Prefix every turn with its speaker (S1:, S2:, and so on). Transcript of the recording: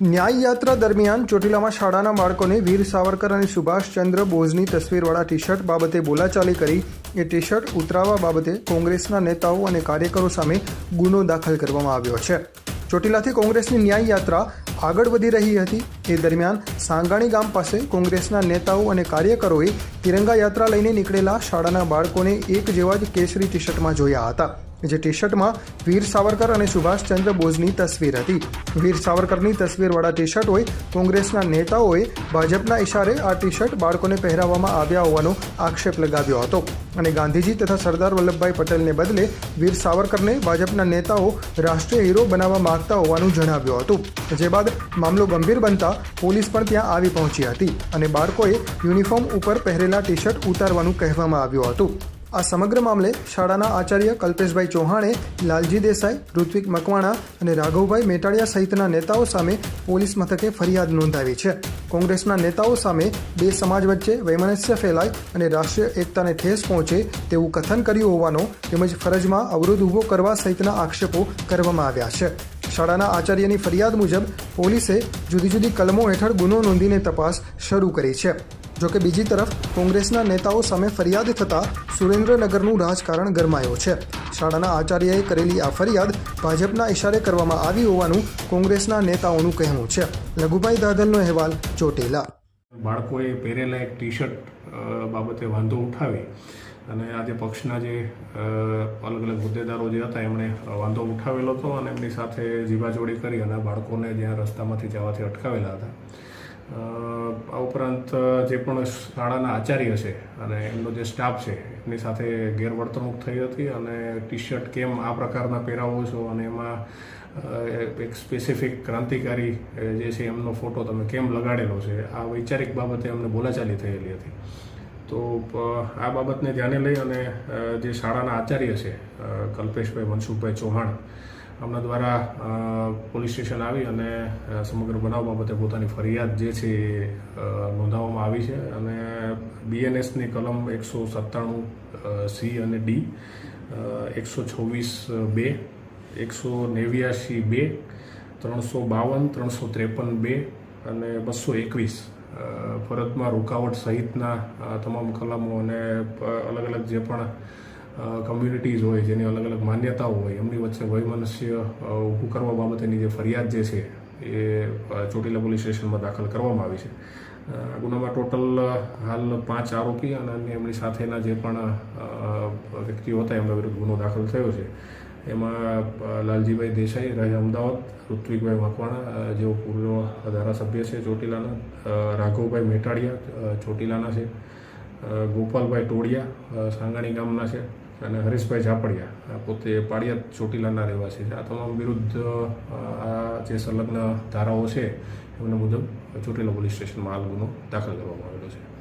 S1: ન્યાય યાત્રા દરમિયાન ચોટીલામાં શાળાના બાળકોને વીર સાવરકર અને સુભાષચંદ્ર બોઝની તસવીરવાળા ટી શર્ટ બાબતે બોલાચાલી કરી. એ ટી શર્ટ ઉતરાવવા બાબતે કોંગ્રેસના નેતાઓ અને કાર્યકરો સામે ગુનો દાખલ કરવામાં આવ્યો છે. ચોટીલાથી કોંગ્રેસની ન્યાય યાત્રા આગળ વધી રહી હતી. એ દરમિયાન સાંગાણી ગામ પાસે કોંગ્રેસના નેતાઓ અને કાર્યકરોએ તિરંગા યાત્રા લઈને નીકળેલા શાળાના બાળકોને એક જેવા જ કેસરી ટી શર્ટમાં જોયા હતા, જે ટી શર્ટમાં વીર સાવરકર અને સુભાષચંદ્ર બોઝની તસવીર હતી. વીર સાવરકરની તસવીરવાળા ટી શર્ટ હોય કોંગ્રેસના નેતાઓએ ભાજપના ઇશારે આ ટી શર્ટ બાળકોને પહેરાવવામાં આવ્યા હોવાનો આક્ષેપ લગાવ્યો હતો અને ગાંધીજી તથા સરદાર વલ્લભભાઈ પટેલને બદલે વીર સાવરકરને ભાજપના નેતાઓ રાષ્ટ્રીય હીરો બનાવવા માગતા હોવાનું જણાવ્યું હતું. જે બાદ મામલો ગંભીર બનતા પોલીસ પણ ત્યાં આવી પહોંચી હતી અને બાળકોએ યુનિફોર્મ ઉપર પહેરેલા ટી શર્ટ ઉતારવાનું કહેવામાં આવ્યું હતું. આ સમગ્ર મામલે શાળાના આચાર્ય કલ્પેશભાઈ ચૌહાણે, લાલજી દેસાઈ, ઋત્વિક મકવાણા અને રાઘવભાઈ મેટાડિયા સહિતના નેતાઓ સામે પોલીસ મથકે ફરિયાદ નોંધાવી છે. કોંગ્રેસના નેતાઓ સામે બે સમાજ વચ્ચે વૈમનસ્ય ફેલાય અને રાષ્ટ્રીય એકતાને ઠેસ પહોંચે તેવું કથન કર્યું હોવાનો તેમજ ફરજમાં અવરોધ ઊભો કરવા સહિતના આક્ષેપો કરવામાં આવ્યા છે. શાળાના આચાર્યની ફરિયાદ મુજબ પોલીસે જુદી જુદી કલમો હેઠળ ગુનો નોંધીને તપાસ શરૂ કરી છે. જોકે બીજી તરફ કોંગ્રેસના નેતાઓ સામે ફરિયાદ થતાં સુરેન્દ્રનગરનું રાજકારણ ગરમાયો છે. શાળાના આચાર્યએ કરેલી આ ફરિયાદ ભાજપના ઇશારે કરવામાં આવી હોવાનું કોંગ્રેસના નેતાઓનું કહેવું છે. લઘુભાઈ દાદલનો અહેવાલ ચોટીલા.
S2: બાળકોએ પહેરેલા એક ટી શર્ટ બાબતે વાંધો ઉઠાવી અને આજે પક્ષના જે અલગ અલગ હોદ્દેદારો જે હતા એમણે વાંધો ઉઠાવેલો હતો અને એમની સાથે જીવાજોડી કરી અને બાળકોને જ્યાં રસ્તામાંથી જવાથી અટકાવેલા હતા. આ ઉપરાંત જે પણ શાળાના આચાર્ય છે અને એમનો જે સ્ટાફ છે, એમની સાથે ગેરવર્તણૂક થઈ હતી અને ટી શર્ટ કેમ આ પ્રકારના પહેરાવો છો અને એમાં એક સ્પેસિફિક ક્રાંતિકારી જે છે એમનો ફોટો તમે કેમ લગાડેલો છે, આ વૈચારિક બાબતે અમને બોલાચાલી થયેલી હતી. તો આ બાબતને ધ્યાને લઈ અને જે શાળાના આચાર્ય છે કલ્પેશભાઈ મનસુખભાઈ ચૌહાણ, આમના દ્વારા પોલીસ સ્ટેશન આવી અને સમગ્ર બનાવ બાબતે પોતાની ફરિયાદ જે છે એ નોંધાવવામાં આવી છે અને બીએનએસની કલમ એકસો સત્તાણું સી અને ડી એકસો છવ્વીસ બે, એકસો નેવ્યાશી બે, ત્રણસો બાવન, ત્રણસો ત્રેપન બે અને બસો એકવીસ ફરજમાં રોકાવટ સહિતના તમામ કલમો અને અલગ અલગ જે પણ કમ્યુનિટીઝ હોય જેની અલગ અલગ માન્યતાઓ હોય, એમની વચ્ચે વયમનસ્ય ઊભું કરવા બાબતેની જે ફરિયાદ જે છે, એ ચોટીલા પોલીસ સ્ટેશનમાં દાખલ કરવામાં આવી છે. આ ગુનામાં ટોટલ હાલ પાંચ આરોપી અને અન્ય એમની સાથેના જે પણ વ્યક્તિઓ હતા, એમના વિરુદ્ધ ગુનો દાખલ થયો છે. એમાં લાલજીભાઈ દેસાઈ રહે અમદાવાદ, ઋત્વિકભાઈ મકવાણા જેઓ પૂર્વ ધારાસભ્ય છે ચોટીલાના રાઘવભાઈ મેટાડિયા ચોટીલાના છે ગોપાલભાઈ ટોડિયા સાંગાણી ગામના છે અને હરીશભાઈ ઝાપડિયા પોતે પાળિયા ચોટીલાના રહેવાસી છે. આ તમામ વિરુદ્ધ આ જે સંલગ્ન ધારાઓ છે, એમના મુજબ ચોટીલા પોલીસ સ્ટેશનમાં આ ગુનો દાખલ કરવામાં આવેલો છે.